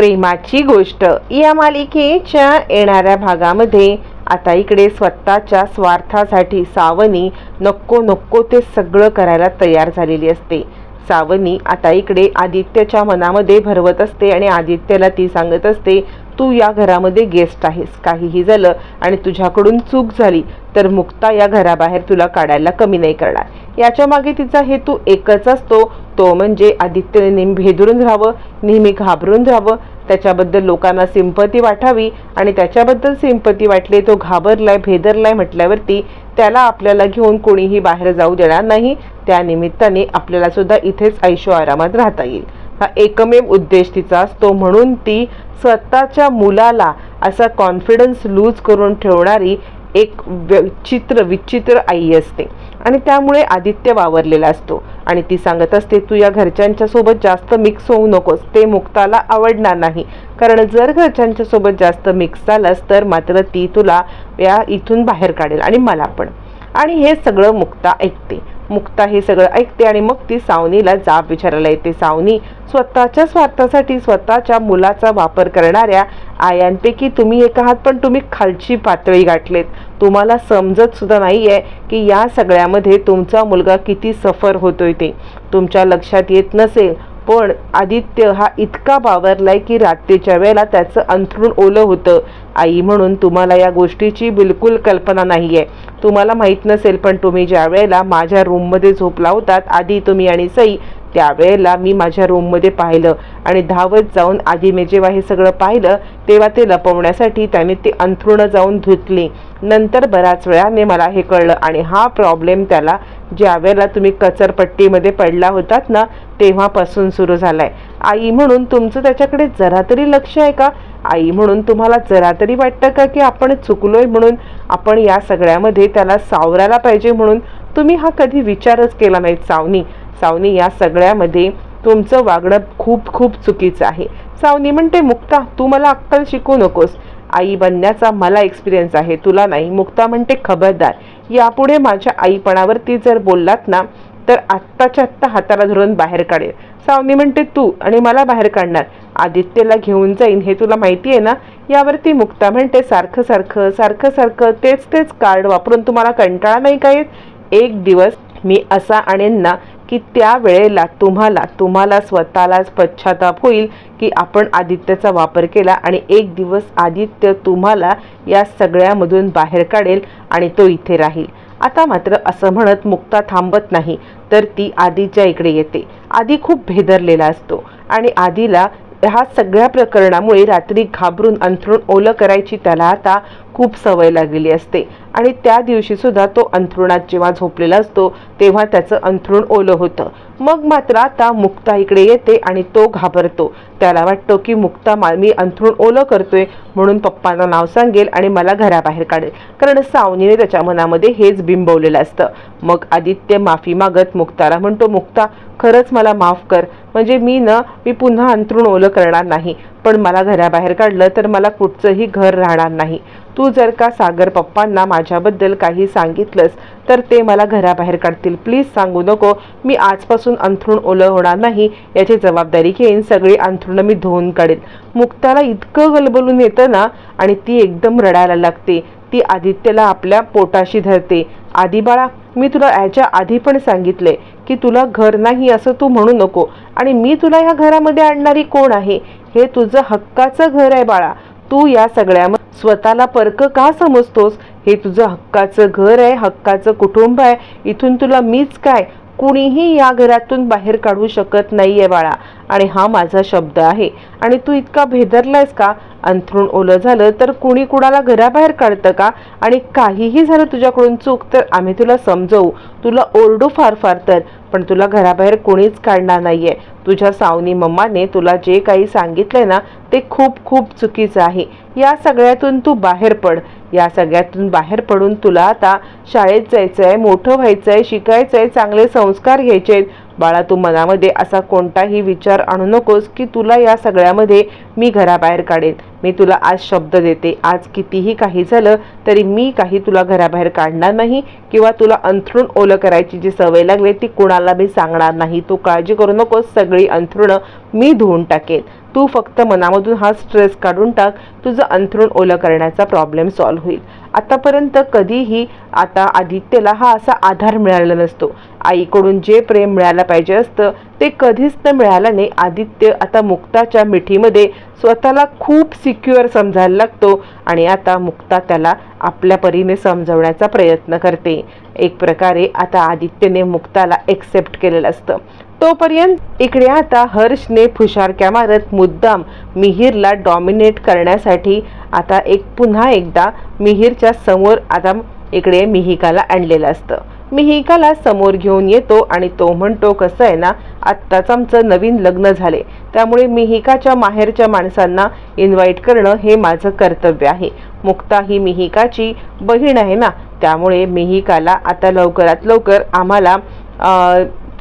प्रेमाची गोष्ट. या मालिकेच्या येणाऱ्या भागामध्ये आता इकडे स्वतःच्या स्वार्थासाठी सावनी नको नको ते सगळं करायला तयार झालेली असते. सावनी आता इकडे आदित्यच्या मनामध्ये भरवत असते आणि आदित्यला ती सांगत असते तू या घरामध्ये गेस्ट आहेस. काहीही झालं आणि तुझ्याकडून चूक झाली तर मुक्ता या घराबाहेर तुला काढायला कमी नाही करणार. याच्या मागे तिचा हेतू एकच असतो. तो म्हणजे आदित्यने नेहमी भेदरून राहावं नेहमी घाबरून राहावं. त्याच्याबद्दल लोकांना सिंपती वाटावी आणि त्याच्याबद्दल सिंपती वाटली तो घाबरलाय भेदरलाय म्हटल्यावरती त्याला आपल्याला घेऊन कोणीही बाहेर जाऊ देणार नाही. त्या निमित्ताने आपल्याला सुद्धा इथेच ऐशो आरामात राहता येईल. हा एकमेव उद्देश तिचा असतो. म्हणून ती स्वतःच्या मुलाला असा कॉन्फिडन्स लूज करून ठेवणारी एक विचित्र विचित्र आई असते. आणि त्यामुळे आदित्य वावरलेला असतो. आणि ती सांगत असते तू या घरच्यांच्या सोबत जास्त मिक्स होऊ नकोस. ते मुक्ताला आवडणार नाही. कारण जर घरच्यांच्या सोबत जास्त मिक्स झालास तर मात्र ती तुला या इथून बाहेर काढेल आणि मला पण. आणि हे सगळं मुक्ता ऐकते. मुक्ता हे सगळं ऐकते आणि मग ती सावनीला जाब विचारायला येते. सावनी स्वतःच्या स्वार्थासाठी स्वतःच्या मुलाचा वापर करणाऱ्या आयांपैकी तुम्ही एक आहात पण तुम्ही खालची पातळी गाठलेत. तुम्हाला समजत सुद्धा नाही आहे की या सगळ्यामध्ये तुमचा मुलगा किती सफर होतोय ते. तुमच्या लक्षात येत नसेल पण आदित्य हा इतका बावरलाय की रात्रीच्या वेळेला त्याचं अंथरूण ओलं होतं. आई म्हणून तुम्हाला या गोष्टीची बिलकुल कल्पना नाही आहे तुम्हाला माहीत नसेल पण तुम्ही ज्या वेळेला माझ्या रूममध्ये झोपला होतात आधी तुम्ही आणि सई त्यावेळेला मी माझ्या रूममध्ये पाहिलं आणि धावत जाऊन आधी मी जेव्हा हे सगळं पाहिलं तेव्हा ते लपवण्यासाठी त्याने ते अंथरुणं जाऊन धुतली. नंतर बऱ्याच वेळाने मला हे कळलं आणि हा प्रॉब्लेम त्याला ज्यावेळेला तुम्ही कचरपट्टीमध्ये पडला होतात ना तेव्हापासून सुरू झालाय. आई म्हणून तुमचं त्याच्याकडे जरा तरी लक्ष आहे का? आई म्हणून तुम्हाला जरा तरी वाटतं का की आपण चुकलोय म्हणून? आपण या सगळ्यामध्ये त्याला सावरायला पाहिजे म्हणून? तुम्ही हा कधी विचारच केला नाही सावनी. सावनी या सगळ्यामध्ये तुमचं वागणं खूप खूप चुकीचं आहे. सावनी म्हणते मुक्ता तू मला अक्कल शिकू नकोस. आई बनण्याचा मला एक्सपिरियन्स आहे तुला नाही. मुक्ता म्हणते खबरदार. यापुढे माझ्या आईपणावरती जर बोललात ना तर आत्ताच्या आत्ता हाताला धरून बाहेर काढेल. सावनी म्हणते तू आणि मला बाहेर काढणार. आदित्यला घेऊन जाईन हे तुला माहिती आहे ना? यावरती मुक्ता म्हणते सारखं सारखं सारखं सारखं तेच तेच कार्ड वापरून तुम्हाला कंटाळा नाही का येत? एक दिवस मी असा आणेन ना की त्या वेळेला तुम्हाला तुम्हाला स्वतःलाच पश्चाताप होईल की आपण आदित्यचा वापर केला आणि एक दिवस आदित्य तुम्हाला या सगळ्यामधून बाहेर काढेल आणि तो इथे राहील. आता मात्र असं म्हणत मुक्ता थांबत नाही तर ती आधीच्या इकडे येते. आधी खूप भेदरलेला असतो आणि आधीला ह्या सगळ्या प्रकरणामुळे रात्री घाबरून अंथरूण ओलं करायची त्याला आता खूप सवय लागलेली असते. आणि त्या दिवशी सुद्धा तो अंथरुणात जेव्हा झोपलेला असतो तेव्हा त्याचं अंथरूण ओलं होतं. मग मात्र आता मुक्ता इकडे येते आणि तो घाबरतो. त्याला वाटतो की मुक्ता मा मी अंथरूण ओलं करतोय म्हणून पप्पांना नाव सांगेल आणि मला घराबाहेर काढेल. कारण सावनीने त्याच्या मनामध्ये हेच बिंबवलेलं असतं. मग आदित्य माफी मागत मुक्ताला म्हणतो मुक्ता खरंच मला माफ कर. म्हणजे मी ना मी पुन्हा अंथरूण ओलं करणार नाही. पण मला घराबाहेर काढलं तर मला कुठचंही घर राहणार नाही. तू जर का सागर पप्पांना माझ्याबद्दल काही सांगितलंस तर ते मला घराबाहेर काढतील. प्लीज सांगू नको मी आजपासून अंथरूण ओलं होणार नाही याची जबाबदारी घेईन सगळी अंथरुणं मी धुवून काढेन. मुक्ताला इतकं गलबलून येतं ना आणि ती एकदम रडायला लागते. ती आदित्यला आपल्या पोटाशी धरते. आधी बाळा मी तुला याच्या आधी पण सांगितले की तुला घर नाही असं तू म्हणू नको. आणि मी तुला ह्या घरामध्ये आणणारी कोण आहे? हे तुझं हक्काचं घर आहे बाळा. तू या सगळ्या स्वतःला परक का समजतोस? हे तुझं हक्काचं घर आहे हक्काचं कुटुंब आहे. इथून तुला मीच काय? कुणीही या घरातून बाहेर काढू शकत नाहीये बाळा. आणि हा माझा शब्द आहे. आणि तू इतका भेदरलायस का? अंथरूण ओलं झालं तर कुणी कुणाला घराबाहेर काढतं का? आणि काहीही झालं तुझ्याकडून चूक तर आम्ही तुला समजवू. तुला ओरडू फार फार तर. पण तुला घराबाहेर कोणीच काढणार नाहीये. तुझ्या सावनी मम्माने तुला जे काही सांगितलंय ना ते खूप खूप चुकीचं आहे. या सगळ्यातून तू बाहेर पड. या सगळ्यातून बाहेर पडून तुला आता शाळेत जायचं आहे मोठं व्हायचं आहे शिकायचं आहे चांगले संस्कार घ्यायचे आहेत. बाळा तू मनामध्ये असा कोणताही विचार आणू नकोस की तुला या सगळ्यामध्ये मी घराबाहेर काढेन. मी तुला आज शब्द देते. आज कितीही काही झालं तरी मी काही तुला घराबाहेर काढणार नाही किंवा तुला अंथरून ओलं करायची जी सवय लागली ती कुणाला मी सांगणार नाही. तू काळजी करू नकोस सगळी अंथरुणं मी धुवून टाकेन. तू फक्त मनामधून हा स्ट्रेस काढून टाक तुझं अंथरूण ओलं करण्याचा प्रॉब्लेम सॉल्व्ह होईल. आतापर्यंत कधीही आता आदित्यला हा असा आधार मिळाला नसतो. आईकडून जे प्रेम मिळायला पाहिजे असतं ते कधीच न मिळाल्याने आदित्य आता मुक्ताच्या मिठीमध्ये स्वतःला खूप सिक्युअर समजायला लागतो आणि आता मुक्ता त्याला आपल्या परीने समजवण्याचा प्रयत्न करते. एक प्रकारे आता आदित्यने मुक्ताला एक्सेप्ट केलेलं असतं. तोपर्यंत इकडे आता हर्षने फुशारक्या मारत मुद्दाम मिहीरला डॉमिनेट करण्यासाठी आता एक पुन्हा एकदा मिहीरच्या समोर आता इकडे मिहिकाला आणलेलं असतं. मिहिकाला समोर घेऊन येतो आणि तो म्हणतो कसं आहे ना आत्ताच आमचं नवीन लग्न झाले. त्यामुळे मिहिकाच्या माहेरच्या माणसांना इन्व्हाइट करणं हे माझं कर्तव्य आहे. मुक्ता ही मिहिकाची बहीण आहे ना त्यामुळे मिहिकाला आता लवकरात लवकर आम्हाला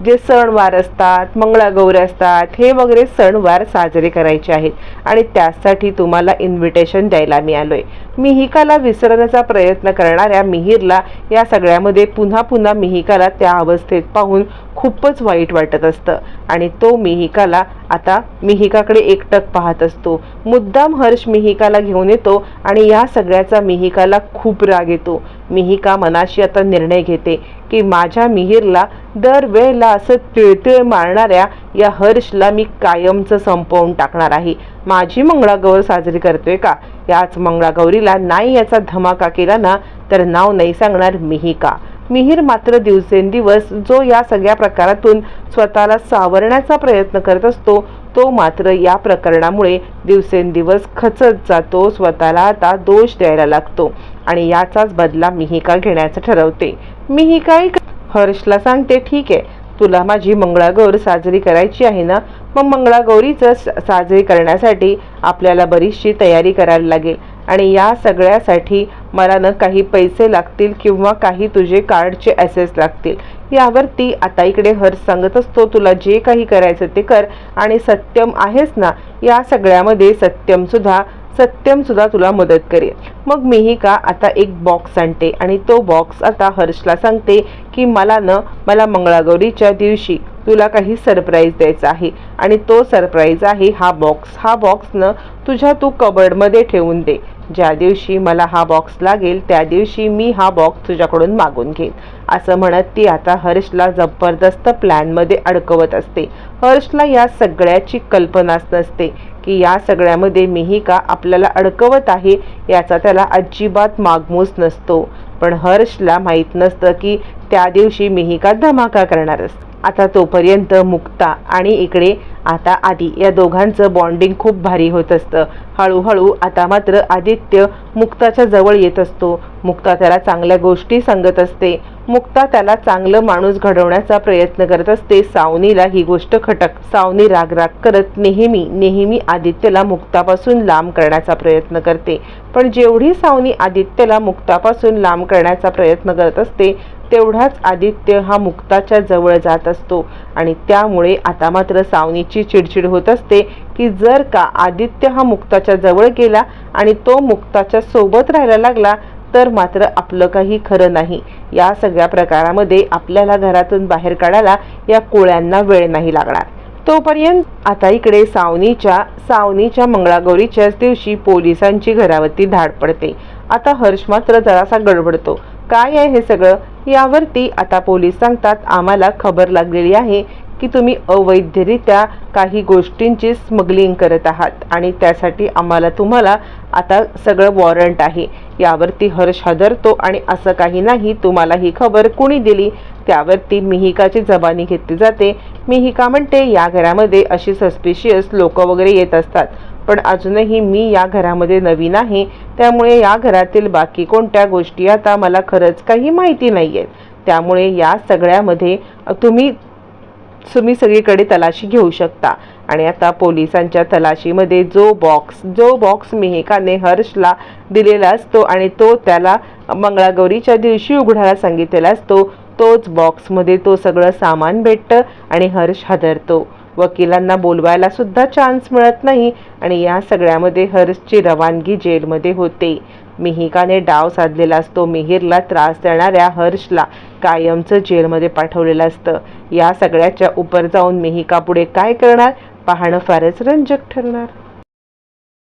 जे सणवार असतात मंगळागौर असतात हे वगैरे सणवार साजरे करायचे आहेत. आणि त्यासाठी तुम्हाला इन्व्हिटेशन द्यायला मी आहे मिहिकाला विसरण्याचा प्रयत्न करणाऱ्या मिहीरला या सगळ्यामध्ये पुन्हा पुन्हा मिहिकाला त्या अवस्थेत पाहून खूपच वाईट वाटत असतं. आणि तो मिहिकाला आता मिहिकाकडे एकटक पाहत असतो. मुद्दाम हर्ष मिहिकाला घेऊन येतो आणि या सगळ्याचा मिहिकाला खूप राग येतो. मिहिका मनाशी आता निर्णय घेते. की माझ्या मिहीरला दरवेळेला असं तिळतिळ मारणाऱ्या या हर्षला मी कायमचं संपवून टाकणार आहे. माझी मंगळागौर साजरी करतोय का? याच मंगळागौरीला नाही याचा धमाका केला ना तर नाव नाही सांगणार मिहिका. मिहीर मात्र दिवसेंदिवस जो या सगळ्या प्रकारातून स्वतःला सावरण्याचा प्रयत्न करत असतो तो मात्र या प्रकरणामुळे दिवसेंदिवस खचत जातो स्वतःला आता दोष द्यायला लागतो आणि याचाच बदला मिहिका घेण्याचं ठरवते. मिहिका हर्षला सांगते ठीक आहे तुला माझी मंगळागौर साजरी करायची आहे ना? मग मंगळागौरीचं साजरी करण्यासाठी आपल्याला बरीचशी तयारी करायला लागेल आणि या सगळ्यासाठी मला न काही पैसे लागतील किंवा काही तुझे कार्डचे ॲसेस लागतील. यावरती आता इकडे हर्ष सांगत असतो तुला जे काही करायचं ते कर. आणि सत्यम आहेस ना या सगळ्यामध्ये सत्यम सुद्धा सत्यम सुद्धा तुला मदत करेल. मग मीही का आता एक बॉक्स आणते आणि तो बॉक्स आता हर्षला सांगते की मला न मला मंगळागौरीच्या दिवशी तुला काही सरप्राईज द्यायचा आहे. आणि तो सरप्राईज आहे हा बॉक्स हा बॉक्स न तुझ्या तू कबर्डमध्ये ठेवून दे. ज्या दिवशी मला हा बॉक्स लागेल त्या दिवशी मी हा बॉक्स तुझ्याकडून मागून घेईन. असं म्हणत ती आता हर्षला जबरदस्त प्लॅनमध्ये अडकवत असते. हर्षला या सगळ्याची कल्पनाच नसते की या सगळ्यामध्ये मीही का आपल्याला अडकवत आहे याचा त्याला अजिबात मागमूस नसतो. पण हर्षला माहीत नसतं की त्या दिवशी मिहिका धमाका करणार असते आता तोपर्यंत मुक्ता आणि इकडे आता आदी या दोघांचं बॉन्डिंग खूप भारी होत असतं. हळूहळू आता मात्र आदित्य मुक्ताच्या जवळ येत असतो. मुक्ता त्याला चांगल्या गोष्टी सांगत असते. मुक्ता त्याला चांगलं माणूस घडवण्याचा प्रयत्न करत असते. सावनीला ही गोष्ट खटक. सावनी राग राग करत नेहमी नेहमी आदित्यला मुक्तापासून लांब करण्याचा प्रयत्न करते. पण जेवढी सावनी आदित्यला मुक्तापासून लांब करण्याचा प्रयत्न करत असते तेवढाच आदित्य हा मुक्ताच्या जवळ जात असतो. आणि त्यामुळे आता मात्र सावनीची चिडचिड होत असते की जर का आदित्य हा मुक्ताच्या जवळ गेला आणि तो मुक्ताच्या सोबत राहायला लागला तर मात्र आपलं काही खरं नाही. या सगळ्या प्रकारामध्ये आपल्याला घरातून बाहेर काढायला या कोळ्यांना वेळ नाही लागणार. तोपर्यंत आता इकडे सावनीच्या सावनीच्या मंगळागौरीच्याच दिवशी पोलिसांची घरावरती धाड पडते. आता हर्ष मात्र जरासा गडबडतो. काय आहे हे सगळं? यावरती आता पोलीस सांगतात आम्हाला खबर लागलेली आहे की तुम्ही अवैधरित्या काही गोष्टींची स्मगलिंग करत आहात आणि त्यासाठी आम्हाला तुम्हाला आता सगळं वॉरंट आहे. यावरती हर्ष हदरतो आणि असं काही नाही तुम्हाला ही खबर कुणी दिली? त्यावरती मिहिकाची जबानी घेतली जाते. मिहिका म्हणते या घरामध्ये अशी सस्पिशियस लोक वगैरे येत असतात. पण अजूनही मी या घरामध्ये नवीन आहे त्यामुळे या घरातील बाकी कोणत्या गोष्टी आता मला खरंच काही माहिती नाही आहेत त्यामुळे या सगळ्यामध्ये तुम्ही तुम्ही सगळीकडे तलाशी घेऊ शकता. आणि आता पोलिसांच्या तलाशीमध्ये जो बॉक्स जो बॉक्स मेहकाने हर्षला दिलेला असतो आणि तो त्याला मंगळागौरीच्या दिवशी उघडायला सांगितलेला असतो तोच बॉक्समध्ये तो सगळं सामान भेटतं आणि हर्ष हादरतो. वकिलांना बोलवायला सुद्धा चान्स मिळत नाही आणि या सगळ्यामध्ये हर्षची रवानगी जेलमध्ये होते. मिहिकाने डाव साधलेला असतो. मिहीरला त्रास देणाऱ्या हर्षला कायमचं जेलमध्ये पाठवलेलं असतं. या सगळ्याच्या उपर जाऊन मिहिका पुढे काय करणार? पाहणं फारच रंजक ठरणार.